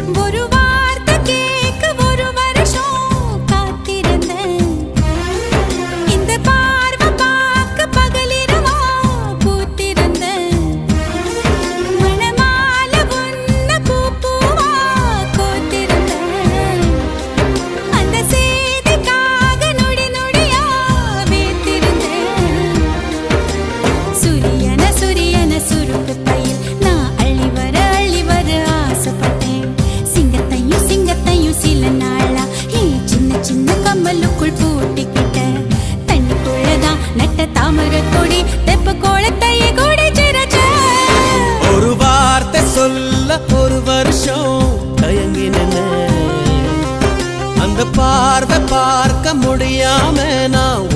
ஒரு சின்ன கம்மலுக்குள் பூட்டிக்கிட்டேன் தண்ணிக்குள்ளதான் நட்ட தாமர கொடி தெப்ப கோலத்தையே கொடி ஒரு வார்த்தை சொல்ல ஒரு வருஷம் தயங்கின அந்த பார்வை பார்க்க முடியாம நான்